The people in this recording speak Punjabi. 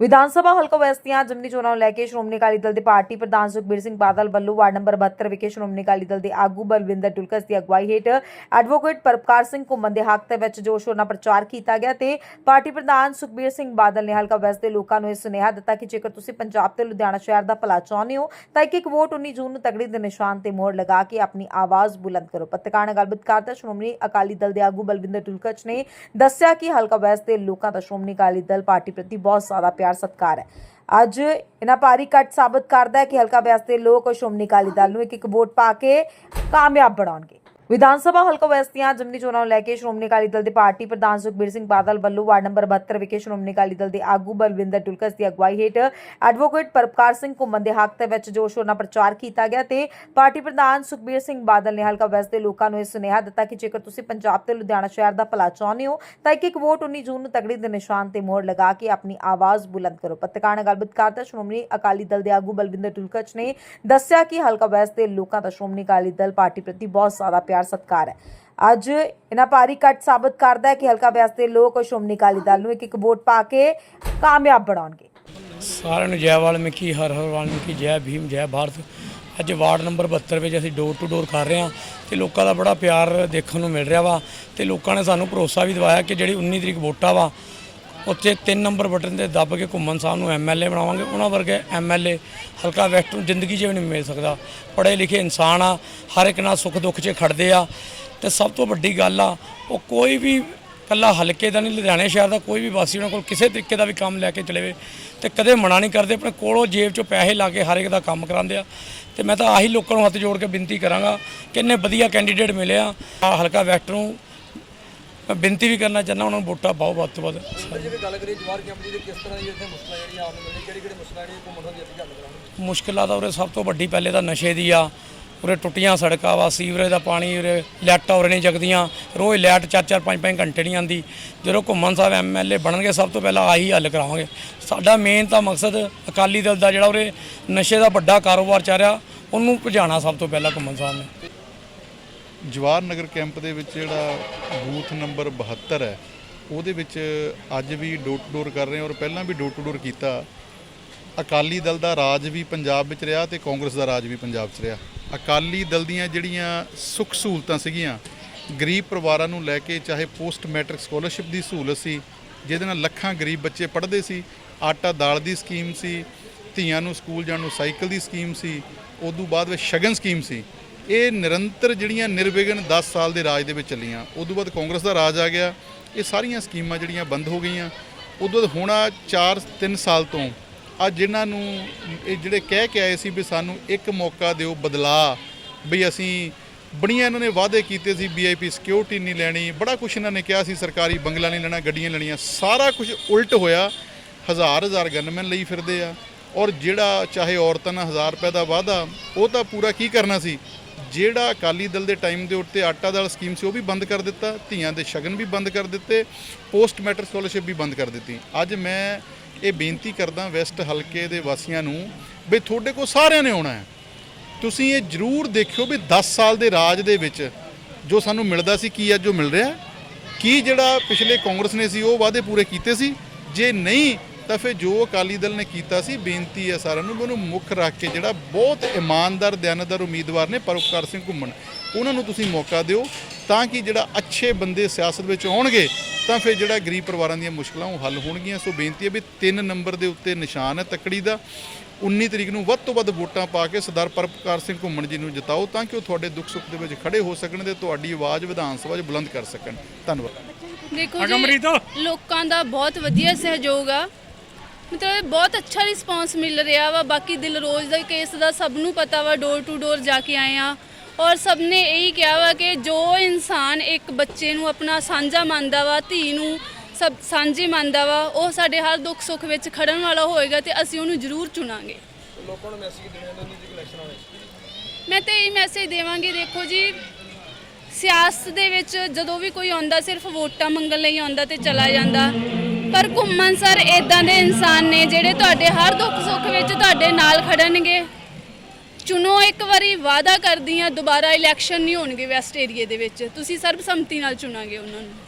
ਵਿਧਾਨ ਸਭਾ ਹਲਕਾ ਵੈਸਟ ਦੀਆਂ ਜਮਨੀ ਚੋਣਾਂ ਨੂੰ ਲੈ ਕੇ ਸ਼੍ਰੋਮਣੀ ਅਕਾਲੀ ਦਲ ਦੇ ਪਾਰਟੀ ਪ੍ਰਧਾਨ ਸੁਖਬੀਰ ਸਿੰਘ ਬਾਦਲ ਵੱਲੋਂ ਵਾਰਡ ਨੰਬਰ 72 ਵਿਖੇ ਸ਼੍ਰੋਮਣੀ ਅਕਾਲੀ ਦਲ ਦੇ ਆਗੂ ਬਲਵਿੰਦਰ ਟੁਲਕਸ ਦੀ ਅਗਵਾਈ ਹੇਠ ਐਡਵੋਕੇਟ ਪਰਪਕਾਰ ਸਿੰਘ ਘੁੰਮਣ ਦੇ ਹੱਕ ਦੇ ਵਿੱਚ ਜੋਸ਼ ਨਾਲ ਪ੍ਰਚਾਰ ਕੀਤਾ ਗਿਆ ਤੇ ਪਾਰਟੀ ਪ੍ਰਧਾਨ ਸੁਖਬੀਰ ਸਿੰਘ ਬਾਦਲ ਨੇ ਹਲਕਾ ਵੈਸਟ ਦੇ ਲੋਕਾਂ ਨੂੰ ਇਹ ਸੁਨੇਹਾ ਦਿੱਤਾ ਕਿ ਜੇਕਰ ਤੁਸੀਂ ਪੰਜਾਬ ਤੇ ਲੁਧਿਆਣਾ ਸ਼ਹਿਰ ਦਾ ਭਲਾ ਚਾਹੁੰਦੇ ਹੋ, ਤਾਂ ਇੱਕ ਇੱਕ ਵੋਟ 19 ਜੂਨ ਨੂੰ ਤਗੜੀ ਦੇ ਨਿਸ਼ਾਨ ਤੇ ਮੋਹਰ ਲਗਾ ਕੇ ਆਪਣੀ ਆਵਾਜ਼ ਬੁਲੰਦ ਕਰੋ। ਪੱਤਰਕਾਰ ਨਾਲ ਗੱਲਬਾਤ ਕਰਦਾ ਸ਼੍ਰੋਮਣੀ ਅਕਾਲੀ ਦਲ ਦੇ ਆਗੂ ਬਲਵਿੰਦਰ ਟੁਲਕਚ ਨੇ ਦੱਸਿਆ ਕਿ ਹਲਕਾ ਵੈਸਟ ਦੇ ਲੋਕਾਂ ਦਾ ਸ਼੍ਰੋਮਣੀ ਅਕਾਲੀ ਦਲ ਪਾਰਟੀ ਪ੍ਰਤੀ ਬਹੁਤ ਜ਼ਿਆਦਾ ਪਿਆਰ ਸਤਿਕਾਰ ਹੈ। ਅੱਜ ਇਹਨਾਂ ਭਾਰੀ ਕੱਟ ਸਾਬਤ ਕਰਦਾ ਹੈ ਕਿ ਹਲਕਾ ਬਿਆਸ ਦੇ ਲੋਕ ਸ਼੍ਰੋਮਣੀ ਅਕਾਲੀ ਦਲ ਨੂੰ ਇੱਕ ਇੱਕ ਵੋਟ ਪਾ ਕੇ ਕਾਮਯਾਬ ਬਣਾਉਣਗੇ। ਵਿਧਾਨ ਸਭਾ ਹਲਕਾ ਵੈਸਟ ਦੀਆਂ ਜਮਨੀ ਚੋਣਾਂ ਨੂੰ ਲੈ ਕੇ ਸ਼੍ਰੋਮਣੀ ਅਕਾਲੀ ਦਲ ਦੇ ਪਾਰਟੀ ਪ੍ਰਧਾਨ ਸੁਖਬੀਰ ਸਿੰਘ ਬਾਦਲ ਵੱਲੋਂ ਵਾਰਡ ਨੰਬਰ 72 ਵਿਖੇ ਸ਼੍ਰੋਮਣੀ ਅਕਾਲੀ ਦਲ ਦੇ ਆਗੂ ਬਲਵਿੰਦਰ ਟੁਲਕਸ ਦੀ ਅਗਵਾਈ ਹੇਠ ਐਡਵੋਕੇਟ ਪਰਪਕਾਰ ਸਿੰਘ ਘੁੰਮਣ ਦੇ ਹੱਕ ਦੇ ਵਿੱਚ ਜੋਸ਼ ਸ਼ੋਰ ਨਾਲ ਪ੍ਰਚਾਰ ਕੀਤਾ ਗਿਆ ਤੇ ਪਾਰਟੀ ਪ੍ਰਧਾਨ ਸੁਖਬੀਰ ਸਿੰਘ ਬਾਦਲ ਨੇ ਹਲਕਾ ਵੈਸਟ ਦੇ ਲੋਕਾਂ ਨੂੰ ਇਹ ਸੁਨੇਹਾ ਦਿੱਤਾ ਕਿ ਜੇਕਰ ਤੁਸੀਂ ਪੰਜਾਬ ਤੇ ਲੁਧਿਆਣਾ ਸ਼ਹਿਰ ਦਾ ਭਲਾ ਚਾਹੁੰਦੇ ਹੋ, ਤਾਂ ਇੱਕ ਇੱਕ ਵੋਟ 19 ਜੂਨ ਨੂੰ ਤਗੜੀ ਦੇ ਨਿਸ਼ਾਨ ਤੇ ਮੋਹਰ ਲਗਾ ਕੇ ਆਪਣੀ ਆਵਾਜ਼ ਬੁਲੰਦ ਕਰੋ। ਪੱਤਰਕਾਰ ਨਾਲ ਗੱਲਬਾਤ ਕਰਦਾ ਸ਼੍ਰੋਮਣੀ ਅਕਾਲੀ ਦਲ ਦੇ ਆਗੂ ਬਲਵਿੰਦਰ ਟੁਲਕਚ ਨੇ ਦੱਸਿਆ ਕਿ ਹਲਕਾ ਵੈਸਟ ਦੇ ਲੋਕਾਂ ਦਾ ਸ਼੍ਰੋਮਣੀ ਅਕਾਲੀ ਦਲ ਪਾਰਟੀ ਪ੍ਰਤੀ ਬਹੁਤ ਜ਼ਿਆਦਾ ਪਿਆਰ ਸਤਿਕਾਰ ਹੈ। ਅੱਜ ਇਹਨਾਂ ਭਾਰੀ ਕੱਟ ਸਾਬਤ ਕਰਦਾ ਹੈ ਕਿ ਹਲਕਾ ਵੈਸਟ ਦੇ ਲੋਕ ਸ਼੍ਰੋਮਣੀ ਅਕਾਲੀ ਦਲ ਨੂੰ ਇੱਕ ਇੱਕ ਵੋਟ ਪਾ ਕੇ ਕਾਮਯਾਬ ਬਣਾਉਣਗੇ। ਸਾਰਿਆਂ ਨੂੰ ਜੈ ਵਾਲਮੀਕੀ, ਹਰ ਹਰ ਵਾਲਮੀਕੀ, ਜੈ ਭੀਮ, ਜੈ ਭਾਰਤ। ਅੱਜ ਵਾਰਡ ਨੰਬਰ 72 ਵਿੱਚ ਅਸੀਂ ਡੋਰ ਟੂ ਡੋਰ ਕਰ ਰਹੇ ਹਾਂ ਤੇ ਲੋਕਾਂ ਦਾ ਬੜਾ ਪਿਆਰ ਦੇਖਣ ਨੂੰ ਮਿਲ ਰਿਹਾ ਵਾ ਤੇ ਲੋਕਾਂ ਨੇ ਸਾਨੂੰ ਭਰੋਸਾ ਵੀ ਦਿਵਾਇਆ ਕਿ ਜਿਹੜੀ 19 ਤਰੀਕ ਵੋਟਾਂ ਵਾ ਉੱਥੇ 3 ਨੰਬਰ ਬਟਨ ਤੇ ਦੱਬ ਕੇ ਘੁੰਮਣ ਸਾਹਿਬ ਨੂੰ ਐਮਐਲਏ ਬਣਾਵਾਂਗੇ। ਉਹਨਾਂ ਵਰਗੇ ਐਮਐਲਏ ਹਲਕਾ ਵੈਸਟ ਨੂੰ ਜ਼ਿੰਦਗੀ 'ਚ ਵੀ ਨਹੀਂ ਮਿਲ ਸਕਦਾ। ਪੜ੍ਹੇ ਲਿਖੇ ਇਨਸਾਨ ਆ, ਹਰ ਇੱਕ ਨਾਲ ਸੁੱਖ ਦੁੱਖ 'ਚ ਖੜਦੇ ਆ। ਤੇ ਸਭ ਤੋਂ ਵੱਡੀ ਗੱਲ ਆ, ਉਹ ਕੋਈ ਵੀ ਕੱਲਾ ਹਲਕੇ ਦਾ ਨਹੀਂ, ਲੁਧਿਆਣੇ ਸ਼ਹਿਰ ਦਾ ਕੋਈ ਵੀ ਵਾਸੀ ਉਹਨਾਂ ਕੋਲ ਕਿਸੇ ਤਰੀਕੇ ਦਾ ਵੀ ਕੰਮ ਲੈ ਕੇ ਚਲੇਵੇ ਤੇ ਕਦੇ ਮਨਾ ਨਹੀਂ ਕਰਦੇ, ਆਪਣੇ ਕੋਲੋਂ ਜੇਬ 'ਚੋਂ ਪੈਸੇ ਲਾ ਕੇ ਹਰ ਇੱਕ ਦਾ ਕੰਮ ਕਰਾਉਂਦੇ ਆ। ਤੇ ਮੈਂ ਤਾਂ ਆਹੀ ਲੋਕਾਂ ਨੂੰ ਹੱਥ ਜੋੜ ਕੇ ਬੇਨਤੀ ਕਰਾਂਗਾ ਕਿ ਇੰਨੇ ਵਧੀਆ ਕੈਂਡੀਡੇਟ ਮਿਲੇ ਆ। ਹਲਕਾ ਵੈਸਟ ਨੂੰ ਮੈਂ ਬੇਨਤੀ ਵੀ ਕਰਨਾ ਚਾਹੁੰਦਾ ਉਹਨਾਂ ਨੂੰ ਵੋਟਾਂ ਪਾਓ ਵੱਧ ਤੋਂ ਵੱਧ। ਜੇ ਵੀ ਗੱਲ ਕਰੀਏ ਜਵਾਰ ਕੈਂਪ ਦੀ ਕਿਸ ਤਰ੍ਹਾਂ ਦੀ ਇੱਥੇ ਮੁਸ਼ਕਲਾਂ ਜਿਹੜੀਆਂ ਆਉਣ ਵਾਲੀਆਂ ਕਿਹੜੀ ਕਿਹੜੀ ਮੁਸ਼ਕਲਾਂ ਜਿਹੜੀਆਂ ਘੁੰਮਣ ਦੀ ਅਸੀਂ ਹੱਲ ਕਰਾਂਗੇ? ਮੁਸ਼ਕਿਲਾਂ ਤਾਂ ਉਰੇ ਸਭ ਤੋਂ ਵੱਡੀ ਪਹਿਲੇ ਤਾਂ ਨਸ਼ੇ ਦੀ ਆ। ਉਰੇ ਟੁੱਟੀਆਂ ਸੜਕਾਂ ਵਾ ਸੀਵਰੇਜ ਦਾ ਪਾਣੀ ਉਰੇ ਲਾਈਟਾਂ ਉਰੇ ਨਹੀਂ ਜਗਦੀਆਂ। ਰੋਜ਼ ਲਾਈਟ ਚਾਰ ਚਾਰ ਪੰਜ ਪੰਜ ਘੰਟੇ ਨਹੀਂ ਆਉਂਦੀ। ਜਦੋਂ ਘੁੰਮਣ ਸਾਹਿਬ ਐਮਐਲਏ ਬਣਨਗੇ ਸਭ ਤੋਂ ਪਹਿਲਾਂ ਆਹੀ ਹੱਲ ਕਰਾਵਾਂਗੇ ਸਾਡਾ ਮੇਨ ਤਾਂ ਮਕਸਦ ਅਕਾਲੀ ਦਲ ਦਾ ਜਿਹੜਾ ਉਰੇ ਨਸ਼ੇ ਦਾ ਵੱਡਾ ਕਾਰੋਬਾਰ ਚੱਲ ਰਿਹਾ ਉਹਨੂੰ ਭਜਾਣਾ ਸਭ ਤੋਂ ਪਹਿਲਾਂ ਘੁੰਮਣ ਸਾਹਿਬ ਨੇ। ਜਵਾਹਰ ਨਗਰ ਕੈਂਪ ਦੇ ਵਿੱਚ ਜਿਹੜਾ ਬੂਥ ਨੰਬਰ 72 ਹੈ, ਉਹਦੇ ਵਿੱਚ ਅੱਜ ਵੀ ਡੋਰ ਟੂ ਡੋਰ ਕਰ ਰਹੇ ਹਾਂ ਔਰ ਪਹਿਲਾਂ ਵੀ ਡੋਰ ਟੂ ਡੋਰ ਕੀਤਾ। ਅਕਾਲੀ ਦਲ ਦਾ ਰਾਜ ਵੀ ਪੰਜਾਬ ਵਿੱਚ ਰਿਹਾ ਤੇ ਕਾਂਗਰਸ ਦਾ ਰਾਜ ਵੀ ਪੰਜਾਬ 'ਚ ਰਿਹਾ। ਅਕਾਲੀ ਦਲ ਦੀਆਂ ਜਿਹੜੀਆਂ ਸੁੱਖ ਸਹੂਲਤਾਂ ਸੀਗੀਆਂ, ਗਰੀਬ ਪਰਿਵਾਰਾਂ ਨੂੰ ਲੈ ਕੇ ਚਾਹੇ ਪੋਸਟ ਮੈਟ੍ਰਿਕ ਸਕਾਲਰਸ਼ਿਪ ਦੀ ਸਹੂਲਤ ਸੀ, ਜਿਹਦੇ ਨਾਲ ਲੱਖਾਂ ਗਰੀਬ ਬੱਚੇ ਪੜ੍ਹਦੇ ਸੀ, ਆਟਾ ਦਾਲ ਦੀ ਸਕੀਮ ਸੀ, ਧੀਆਂ ਨੂੰ ਸਕੂਲ ਜਾਣ ਨੂੰ ਸਾਈਕਲ ਦੀ ਸਕੀਮ ਸੀ ਉਦੋਂ ਬਾਅਦ ਵਿੱਚ ਸ਼ਗਨ ਸਕੀਮ ਸੀ। ਇਹ ਨਿਰੰਤਰ ਜਿਹੜੀਆਂ ਨਿਰਵਿਘਨ 10 ਸਾਲ ਦੇ ਰਾਜ ਦੇ ਵਿੱਚ ਚੱਲੀਆਂ, ਉਦੋਂ ਬਾਅਦ ਕਾਂਗਰਸ ਦਾ ਰਾਜ ਆ ਗਿਆ, ਇਹ ਸਾਰੀਆਂ ਸਕੀਮਾਂ ਜਿਹੜੀਆਂ ਬੰਦ ਹੋ ਗਈਆਂ, ਉਦੋਂ ਬਾਅਦ ਹੁਣ 4 3 ਸਾਲ ਤੋਂ ਆ ਜਿਨ੍ਹਾਂ ਨੂੰ ਇਹ ਜਿਹੜੇ ਕਹਿ ਕੇ ਆਏ ਸੀ ਵੀ ਸਾਨੂੰ ਇੱਕ ਮੌਕਾ ਦਿਓ ਬਦਲਾ, ਵੀ ਅਸੀਂ ਬੜੀਆਂ ਇਹਨਾਂ ਨੇ ਵਾਅਦੇ ਕੀਤੇ ਸੀ ਵੀਆਈਪੀ ਸਿਕਿਉਰਿਟੀ ਨਹੀਂ ਲੈਣੀ, ਬੜਾ ਕੁਝ ਇਹਨਾਂ ਨੇ ਕਿਹਾ ਸੀ, ਸਰਕਾਰੀ ਬੰਗਲਾ ਨਹੀਂ ਲੈਣਾ, ਗੱਡੀਆਂ ਲੈਣੀਆਂ, ਸਾਰਾ ਕੁਝ ਉਲਟ ਹੋਇਆ, ਹਜ਼ਾਰ ਹਜ਼ਾਰ ਗਨਮੈਨ ਲਈ ਫਿਰਦੇ ਆ, ਔਰ ਜਿਹੜਾ ਚਾਹੇ ਔਰਤਾਂ ਨਾਲ 1000 ਰੁਪਏ ਦਾ ਵਾਅਦਾ, ਉਹ ਤਾਂ ਪੂਰਾ ਕੀ ਕਰਨਾ ਸੀ? ਜਿਹੜਾ ਅਕਾਲੀ ਦਲ ਦੇ ਟਾਈਮ ਦੇ ਉੱਤੇ ਆਟਾ ਦਾਲ ਸਕੀਮ ਸੀ, ਉਹ ਵੀ ਬੰਦ ਕਰ ਦਿੱਤਾ, ਧੀਆਂ ਦੇ ਸ਼ਗਨ ਵੀ ਬੰਦ ਕਰ ਦਿੱਤੇ ਪੋਸਟ ਮੈਟਰ ਸਕਾਲਰਸ਼ਿਪ ਵੀ ਬੰਦ ਕਰ ਦਿੱਤੀ। ਅੱਜ ਮੈਂ ਇਹ ਬੇਨਤੀ ਕਰਦਾ ਵੈਸਟ ਹਲਕੇ ਦੇ ਵਾਸੀਆਂ ਨੂੰ ਵੀ ਤੁਹਾਡੇ ਕੋਲ ਸਾਰਿਆਂ ਨੇ ਆਉਣਾ ਹੈ। ਤੁਸੀਂ ਇਹ ਜ਼ਰੂਰ ਦੇਖਿਓ ਵੀ 10 ਸਾਲ ਦੇ ਰਾਜ ਦੇ ਵਿੱਚ ਜੋ ਸਾਨੂੰ ਮਿਲਦਾ ਸੀ, ਕੀ ਅੱਜ ਜੋ ਮਿਲ ਰਿਹਾ ਕੀ ਜਿਹੜਾ ਪਿਛਲੇ ਕਾਂਗਰਸ ਨੇ ਸੀ, ਉਹ ਵਾਅਦੇ ਪੂਰੇ ਕੀਤੇ ਸੀ। ਜੇ ਨਹੀਂ ਤਾਂ ਫਿਰ ਜੋ ਅਕਾਲੀ ਦਲ ਨੇ ਕੀਤਾ ਸੀ ਬੇਨਤੀ ਹੈ ਸਾਰਿਆਂ ਨੂੰ ਉਹਨੂੰ ਮੁੱਖ ਰੱਖ ਕੇ ਜਿਹੜਾ ਬਹੁਤ ਇਮਾਨਦਾਰ ਦਿਆਨਤਦਾਰ ਉਮੀਦਵਾਰ ਨੇ ਪਰਉਪਕਾਰ ਸਿੰਘ ਘੁੰਮਣ ਉਹਨਾਂ ਨੂੰ ਤੁਸੀਂ ਮੌਕਾ ਦਿਓ ਤਾਂ ਕਿ ਜਿਹੜਾ ਅੱਛੇ ਬੰਦੇ ਸਿਆਸਤ ਵਿੱਚ ਆਉਣਗੇ ਤਾਂ ਫਿਰ ਜਿਹੜਾ ਗਰੀਬ ਪਰਿਵਾਰਾਂ ਦੀਆਂ ਮੁਸ਼ਕਲਾਂ ਉਹ ਹੱਲ ਹੋਣਗੀਆਂ। ਸੋ ਬੇਨਤੀ ਹੈ ਵੀ 3 ਨੰਬਰ ਦੇ ਉੱਤੇ ਨਿਸ਼ਾਨ ਹੈ ਤੱਕੜੀ ਦਾ। 19 ਤਰੀਕ ਨੂੰ ਵੱਧ ਤੋਂ ਵੱਧ ਵੋਟਾਂ ਪਾ ਕੇ ਸਰਦਾਰ ਪਰਪਕਾਰ ਸਿੰਘ ਘੁੰਮਣ ਜੀ ਨੂੰ ਜਿਤਾਓ ਤਾਂ ਕਿ ਉਹ ਤੁਹਾਡੇ ਦੁੱਖ ਸੁੱਖ ਦੇ ਵਿੱਚ ਖੜੇ ਹੋ ਸਕਣ ਤੇ ਤੁਹਾਡੀ ਆਵਾਜ਼ ਵਿਧਾਨ ਸਭਾ 'ਚ ਬੁਲੰਦ ਕਰ ਸਕਣ। ਧੰਨਵਾਦ। ਦੇਖੋ ਜੀ ਲੋਕਾਂ ਦਾ ਬਹੁਤ ਵਧੀਆ ਸਹਿਯੋਗ ਆ। ਮਤਲਬ ਬਹੁਤ ਅੱਛਾ ਰਿਸਪਾਂਸ ਮਿਲ ਰਿਹਾ ਵਾ ਬਾਕੀ ਦਿਲ ਰੋਜ਼ ਦਾ ਕੇਸ ਦਾ ਸਭ ਨੂੰ ਪਤਾ ਵਾ ਡੋਰ ਟੂ ਡੋਰ ਜਾ ਕੇ ਆਏ ਆ ਔਰ ਸਭ ਨੇ ਇਹੀ ਕਿਹਾ ਵਾ ਕਿ ਜੋ ਇਨਸਾਨ ਇੱਕ ਬੱਚੇ ਨੂੰ ਆਪਣਾ ਸਾਂਝਾ ਮੰਨਦਾ ਵਾ ਧੀ ਨੂੰ ਸਭ ਸਾਂਝੀ ਮੰਨਦਾ ਵਾ ਉਹ ਸਾਡੇ ਹਰ ਦੁੱਖ ਸੁੱਖ ਵਿੱਚ ਖੜਨ ਵਾਲਾ ਹੋਏਗਾ ਤੇ ਅਸੀਂ ਉਹਨੂੰ ਜ਼ਰੂਰ ਚੁਣਾਂਗੇ। ਲੋਕਾਂ ਨੂੰ ਮੈਸੇਜ ਦੇਣਾ ਚਾਹੁੰਦੇ ਜੀ ਇਲੈਕਸ਼ਨ ਆਵੇ ਮੈਂ ਤੇ ਇਹ ਮੈਸੇਜ ਦੇਵਾਂਗੀ ਦੇਖੋ ਜੀ ਸਿਆਸਤ ਦੇ ਵਿੱਚ ਜਦੋਂ ਵੀ ਕੋਈ ਆਉਂਦਾ ਸਿਰਫ ਵੋਟਾਂ ਮੰਗਣ ਲਈ ਆਉਂਦਾ ਤੇ ਚਲਾ ਜਾਂਦਾ। ਪਰ ਘੁੰਮਣ ਸਰ ਇਦਾਂ ਦੇ ਇਨਸਾਨ ਨੇ ਜਿਹੜੇ ਤੁਹਾਡੇ ਹਰ ਦੁੱਖ ਸੁੱਖ ਵਿੱਚ ਤੁਹਾਡੇ ਨਾਲ ਖੜਨਗੇ। ਚੁਣੋ, ਇੱਕ ਵਾਰੀ ਵਾਅਦਾ ਕਰਦੀ ਆ ਦੁਬਾਰਾ ਇਲੈਕਸ਼ਨ ਨਹੀਂ ਹੋਣਗੇ ਵੈਸਟ ਏਰੀਏ ਦੇ ਵਿੱਚ। ਤੁਸੀਂ ਸਰਬਸੰਮਤੀ ਨਾਲ ਚੁਣਾਂਗੇ ਉਹਨਾਂ ਨੂੰ।